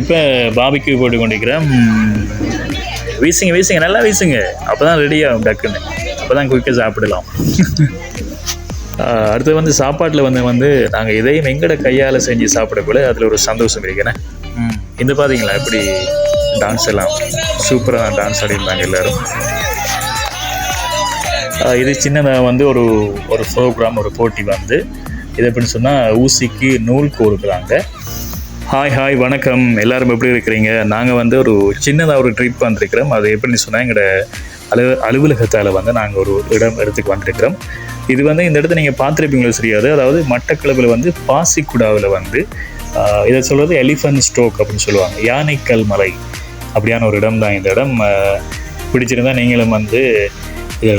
இப்போ பாபிக்கு போட்டு கொண்டிருக்கிறேன் வீசுங்க வீசுங்க நல்லா வீசுங்க. அப்போ தான் ரெடி ஆகும் டக்குன்னு. அப்போ தான் குயிக்காக சாப்பிடலாம். அடுத்து வந்து சாப்பாட்டில் வந்து வந்து நாங்கள் இதையும் எங்கட கையால் செஞ்சு சாப்பிடக்குள்ள அதில் ஒரு சந்தோஷம் இருக்கிறேன் இந்த பார்த்தீங்களா இப்படி டான்ஸ் எல்லாம்? சூப்பராக டான்ஸ் ஆடிருந்தாங்க எல்லோரும். இது சின்னதாக வந்து ஒரு ஒரு ப்ரோக்ராம் ஒரு போட்டி வந்து. இது எப்படின்னு சொன்னால் ஊசிக்கு நூல் கோருக்குறாங்க ஹாய் ஹாய் வணக்கம். எல்லாரும் எப்படி இருக்கிறீங்க? நாங்கள் வந்து ஒரு சின்னதாக ஒரு ட்ரிப் வந்திருக்கிறோம். அது எப்படின்னு சொன்னால் எங்களோட அலுவ அலுவலகத்தால் வந்து நாங்கள் ஒரு இடம் இடத்துக்கு வந்திருக்கிறோம். இது வந்து இந்த இடத்த நீங்கள் பார்த்துருப்பீங்களோ சரியாது அதாவது மட்டக்களவில் வந்து பாசிக்குடாவில் வந்து இதை சொல்கிறது எலிஃபண்ட் ஸ்ட்ரோக் அப்படின்னு சொல்லுவாங்க. யானைக்கல் மலை அப்படியான ஒரு இடம் தான் இந்த இடம். பிடிச்சிருந்தா நீங்களும் வந்து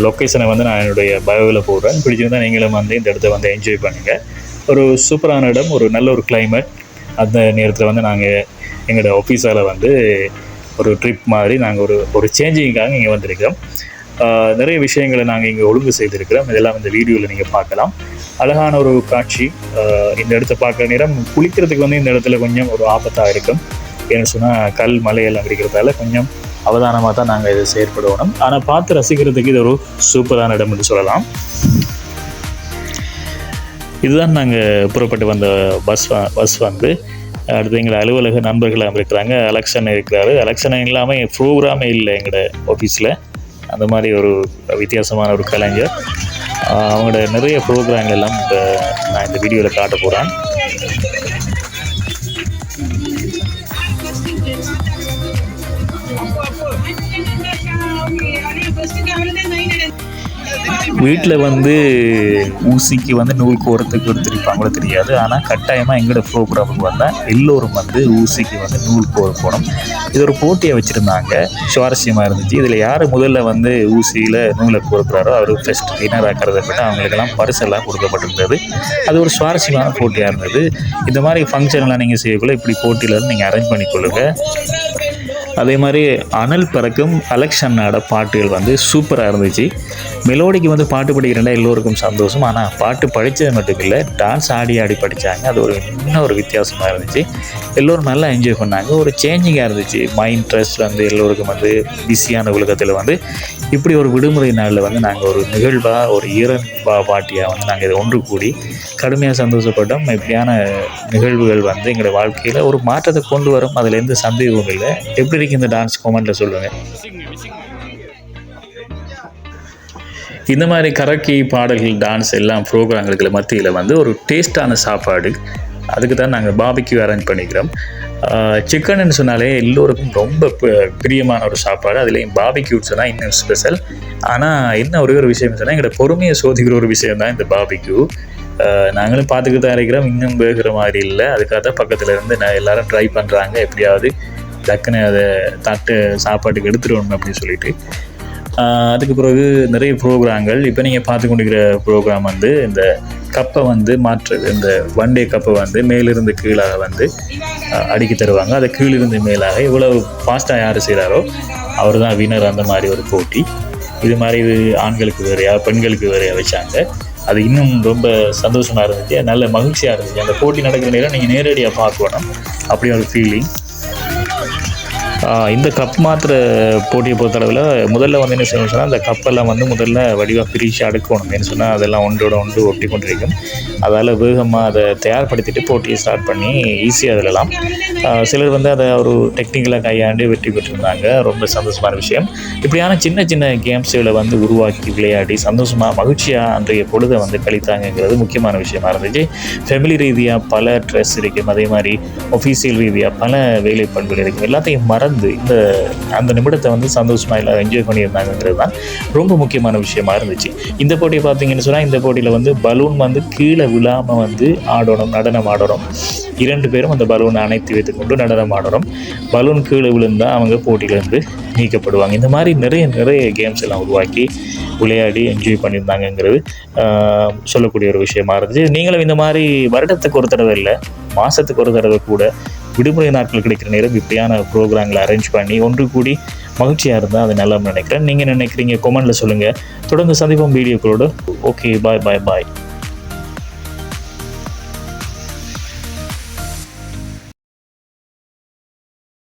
லொக்கேஷனை வந்து நான் என்னுடைய பயோவில் போடுறேன். பிடிச்சிருந்தா நீங்களும் வந்து இந்த இடத்த வந்து என்ஜாய் பண்ணுங்கள் ஒரு சூப்பரான இடம் ஒரு நல்ல ஒரு கிளைமேட் அந்த நேரத்தில் வந்து நாங்கள் எங்களோட ஆஃபீஸால் வந்து ஒரு ட்ரிப் மாதிரி நாங்கள் ஒரு ஒரு சேஞ்சிங்காக இங்கே வந்திருக்கிறோம். நிறைய விஷயங்களை நாங்கள் இங்கே ஒழுங்கு செய்திருக்கிறோம். இதெல்லாம் இந்த வீடியோவில் நீங்கள் பார்க்கலாம். அழகான ஒரு காட்சி. இந்த இடத்த பார்க்குற நேரம் குளிக்கிறதுக்கு வந்து இந்த இடத்துல கொஞ்சம் ஒரு ஆபத்தாக இருக்கும். ஏன்னு சொன்னால் கல் மலையெல்லாம் இருக்கிறதால கொஞ்சம் அவதானமாக தான் நாங்கள் இதை செயற்படுவோம். ஆனால் பார்த்து ரசிக்கிறதுக்கு இது ஒரு சூப்பரான இடம் என்று சொல்லலாம். இதுதான் நாங்கள் புறப்பட்டு வந்த பஸ் பஸ் வந்து. அடுத்து எங்களை அலுவலக நண்பர்கள் இருக்கிறாங்க. அலெக்ஷன் இருக்கிறாரு. அலெக்ஷன் இல்லாமல் ப்ரோக்ராமே இல்லை எங்களோட ஆஃபீஸில் அந்த மாதிரி ஒரு வித்தியாசமான ஒரு கலைஞர். அவங்களோட நிறைய ப்ரோக்ராம்கள் எல்லாம் இந்த நான் இந்த வீடியோவில் காட்ட போகிறேன் வீட்டில் வந்து ஊசிக்கு வந்து நூல் கோரத்துக்கு கொடுத்துருப்பாங்களோ தெரியாது. ஆனால் கட்டாயமாக எங்களோட ப்ரோக்ராமுக்கு வந்தால் எல்லோரும் வந்து ஊசிக்கு வந்து நூல் கோர போகணும் இது ஒரு போட்டியை வச்சுருந்தாங்க. சுவாரஸ்யமாக இருந்துச்சு. இதில் யார் முதல்ல வந்து ஊசியில் நூலை கோர்க்குறாரோ அவர் ஃபஸ்ட் வினராக விட அவங்களுக்கெல்லாம் பரிசெல்லாம் கொடுக்கப்பட்டிருந்தது. அது ஒரு சுவாரஸ்யமான போட்டியாக இருந்தது. இந்த மாதிரி ஃபங்க்ஷன்லாம் நீங்கள் செய்யக்குள்ள இப்படி போட்டியில் நீங்கள் அரேஞ்ச் பண்ணிக்கொள்ளுங்கள் அதே மாதிரி அனல் பறக்கும் அலெக்ஷனோட பாட்டுகள் வந்து சூப்பராக இருந்துச்சு. மெலோடிக்கு வந்து பாட்டு படிக்கிறேன்னா எல்லோருக்கும் சந்தோஷம். ஆனால் பாட்டு படித்தது மட்டும் இல்லை டான்ஸ் ஆடி ஆடி படித்தாங்க அது ஒரு இன்னும் ஒரு வித்தியாசமாக இருந்துச்சு. எல்லோரும் நல்லா என்ஜாய் பண்ணாங்க. ஒரு சேஞ்சிங்காக இருந்துச்சு. மைண்ட் ஸ்ட்ரெஸ் வந்து எல்லோருக்கும் வந்து பிஸியான உலகத்தில் வந்து இப்படி ஒரு விடுமுறை நாளில் வந்து நாங்கள் ஒரு நிகழ்வாக ஒரு ஈரன் பா பாட்டியாக வந்து நாங்கள் இதை ஒன்று கூடி கடுமையாக சந்தோஷப்பட்டோம். இப்படியான நிகழ்வுகள் வந்து எங்களுடைய வாழ்க்கையில் ஒரு மாற்றத்தை கொண்டு வரும். அதில் எந்த சந்தேகமும் இல்லை. எப்படி பிடிக்கும் இந்த டான்ஸ் கமெண்ட்டில் சொல்லுங்கள் இந்த மாதிரி கரக்கி பாடல்கள் டான்ஸ் எல்லாம் ப்ரோக்ராம்களுக்கு மத்தியில் வந்து ஒரு டேஸ்டான சாப்பாடு. அதுக்கு தான் நாங்கள் பாபிக்கு அரேஞ்ச் பண்ணிக்கிறோம். சிக்கன்னு சொன்னாலே எல்லோருக்கும் ரொம்ப பிரியமான ஒரு சாப்பாடு. அதுலேயும் பாபிக்யூட் சொன்னால் இன்னும் ஸ்பெஷல் ஆனால் என்ன ஒரே ஒரு விஷயம் சொன்னால் எங்களோட பொறுமையை சோதிக்கிற ஒரு விஷயம் தான் இந்த பாபிக்யூ நாங்களும் பார்த்துக்கிட்டு தான் இருக்கிறோம். இன்னும் வேகிற மாதிரி இல்லை. அதுக்காக தான் பக்கத்தில் இருந்து நான் எல்லோரும் ட்ரை பண்ணுறாங்க எப்படியாவது டக்குன்னு அதை தட்டு சாப்பாட்டுக்கு எடுத்துருவோம் அப்படின்னு சொல்லிட்டு. அதுக்கு பிறகு நிறைய ப்ரோக்ராம்கள். இப்போ நீங்கள் பார்த்து கொண்டிருக்கிற ப்ரோக்ராம் வந்து இந்த கப்பை வந்து மாற்றுறது இந்த ஒன் டே கப்பை வந்து மேலிருந்து கீழாக வந்து அடுக்கி தருவாங்க. அதை கீழிருந்து மேலாக எவ்வளோ ஃபாஸ்ட்டாக யார் செய்கிறாரோ அவர் தான் வினர் அந்த மாதிரி ஒரு போட்டி. இது மாதிரி இது ஆண்களுக்கு வேறையா பெண்களுக்கு வேறையா வச்சாங்க. அது இன்னும் ரொம்ப சந்தோஷமாக இருந்துச்சு நல்ல மகிழ்ச்சியாக இருந்துச்சு. அந்த போட்டி நடக்கிற நேரம் நீங்கள் நேரடியாக பார்க்கணும். அப்படி ஒரு ஃபீலிங் Thank you. இந்த கப் மாத்திர போட்டியை பொறுத்தளவில் முதல்ல வந்து என்ன செய்யணும் சொன்னால் அந்த கப்பெல்லாம் வந்து முதல்ல வடிவாக பிரித்து அடுக்கணும் என்ன சொன்னால் அதெல்லாம் ஒன்றோட ஒன்று ஒட்டி கொண்டிருக்கும். அதால் வேகமாக அதை தயார்படுத்திட்டு போட்டியை ஸ்டார்ட் பண்ணி ஈஸியாக அதிலலாம் சிலர் வந்து அதை ஒரு டெக்னிக்கலாக கையாண்டு வெற்றி பெற்றிருந்தாங்க. ரொம்ப சந்தோஷமான விஷயம். இப்படியான சின்ன சின்ன கேம்ஸுகளை வந்து உருவாக்கி விளையாடி சந்தோஷமாக மகிழ்ச்சியாக அன்றைய பொழுதை வந்து கழித்தாங்கங்கிறது முக்கியமான விஷயமா இருந்துச்சு. ஃபெமிலி ரீதியாக பல ட்ரெஸ் இருக்கும் அதே மாதிரி ஒஃபீஷியல் ரீதியாக பல வேலை பண்புகள் இருக்கும் எல்லாத்தையும் மறந்து இந்த அந்த நிமிடத்தை வந்து சந்தோஷமாக எல்லாம் என்ஜாய் பண்ணியிருந்தாங்கங்கிறது தான் ரொம்ப முக்கியமான விஷயமா இருந்துச்சு. இந்த போட்டியை பார்த்தீங்கன்னு சொன்னால் இந்த போட்டியில் வந்து பலூன் வந்து கீழே விழாமல் வந்து ஆடணும் நடனம் ஆடணும். இரண்டு பேரும் அந்த பலூனை அணைத்து வைத்துக்கொண்டு நடனம் ஆடணும். பலூன் கீழே விழுந்தால் அவங்க போட்டியிலேருந்து நீக்கப்படுவாங்க. இந்த மாதிரி நிறைய நிறைய கேம்ஸ் எல்லாம் உருவாக்கி விளையாடி என்ஜாய் பண்ணியிருந்தாங்கங்கிறது சொல்லக்கூடிய ஒரு விஷயமா இருந்துச்சு. நீங்களும் இந்த மாதிரி வருடத்துக்கு ஒரு தடவை இல்லை மாதத்துக்கு ஒரு தடவை கூட விடுமுறை நாட்கள் கிடைக்கிற நேரம் இப்படியான ப்ரோக்ராம்களை அரேஞ்ச் பண்ணி ஒன்று கூடி மகிழ்ச்சியாக இருந்தால் அது நல்லா நினைக்கிறேன். நீங்கள் நினைக்கிறீங்க? கொமெண்டில் சொல்லுங்கள் தொடர்ந்து சந்திப்போம் வீடியோக்களோடு. ஓகே பாய் பாய் பாய்